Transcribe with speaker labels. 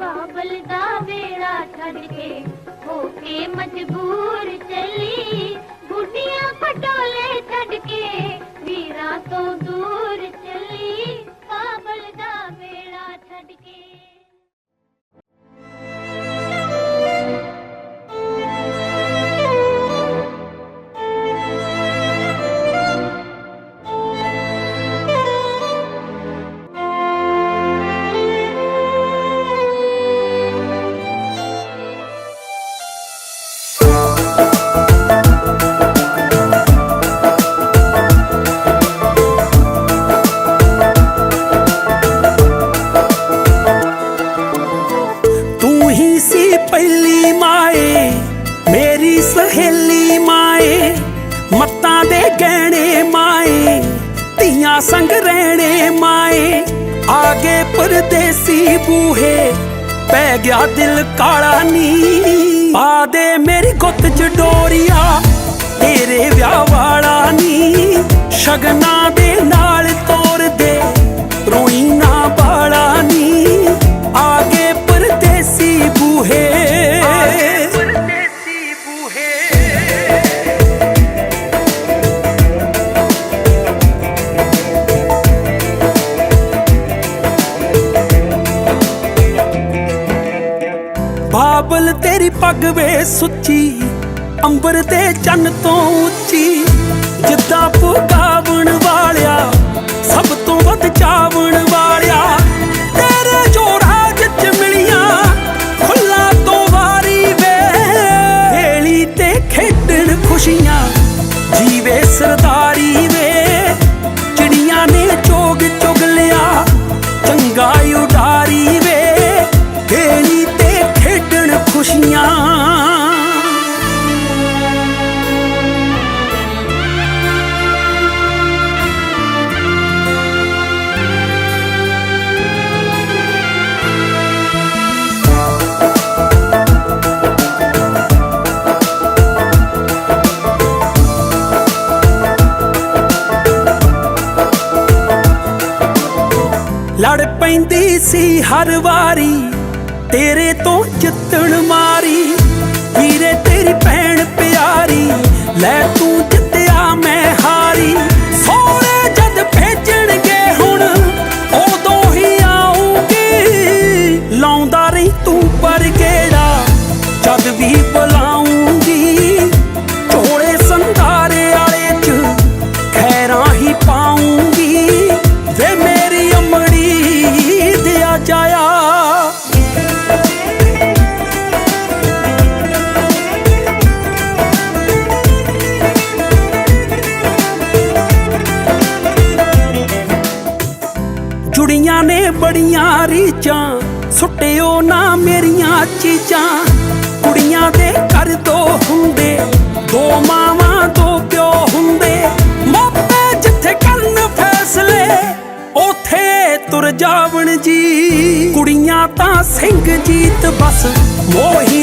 Speaker 1: ਬਾਬਲ ਦਾ ਵੇੜਾ ਛੱਡ ਕੇ ਹੋ ਕੇ ਮਜਬੂਰ ਚੱਲ।
Speaker 2: ਧੀਆਂ ਸੰਗ ਰਹਿਣੇ ਮਾਏ, ਆਗੇ ਪਰਦੇਸੀ ਬੂਹੇ, ਪੈ ਗਿਆ ਦਿਲ ਕਾਲਾ ਨੀ। ਪਾ ਦੇ ਮੇਰੀ ਗੁੱਤ ਚ ਡੋ ਬਾਬਲ ਤੇਰੀ ਪੱਗ ਵੇ ਸੁੱਚੀ, ਅੰਬਰ ਦੇ ਚੰਨ ਤੋਂ ਉੱਚੀ। ਜਿੱਦਾਂ ਪੁਗਾਵਣ ਵਾਲਿਆ, ਸਭ ਤੋਂ ਵੱਧ ਚਾਵਣ ਵਾਲਿਆ। ਤੇਰੇ ਜੋੜਾ ਰਾਜ ਮਿਲੀਆਂ, ਖੁੱਲਾ ਤੋਂ ਵਾਰੀ ਵੇ। ਢੇਲੀ ਤੇ ਖੇਡਣ ਖੁਸ਼ੀਆਂ, ਜੀਵੇ ਸਰਦਾਰੀ ਲੜ ਸੀ ਹਰ ਵਾਰੀ। ਤੇਰੇ ਤੋਂ ਜਿੱਤਣ ਮਾਰੀ। ਵੀਰੇ, ਤੇਰੀ ਭੈਣ ਪਿਆਰੀ, ਲੈ ਤੂੰ ਜਿੱਤਿਆ ਮੈਂ ਹਾਰੀ। ਸੋਹਣੇ ਜਦ ਭੇਜਣਗੇ ਹੁਣ, ਉਦੋਂ ਹੀ ਆਉਂਗੀ ਲਾਉਂਦਾ ਰਹੀ ਤੂੰ ਪਰ ਗੇੜਾ, ਜਦ ਵੀ ਬੁਲਾ ਬੜੀਆਂ ਰੀਚਾਂ ਸੁੱਟਿਓ ਨਾ ਮੇਰੀਆਂ ਚੀਜ਼ਾਂ। ਕੁੜੀਆਂ ਦੇ ਘਰ ਦੋ ਹੁੰਦੇ, ਦੋ ਮਾਵਾਂ, ਦੋ ਪਿਓ ਹੁੰਦੇ। ਮਾਪੇ ਜਿੱਥੇ ਕਰਨ ਫੈਸਲੇ ਉਥੇ ਤੁਰ ਜਾਵਣ ਜੀ। ਕੁੜੀਆਂ ਤਾਂ ਸਿੰਘ ਜੀਤ ਬਸ, ਮੋਹੀ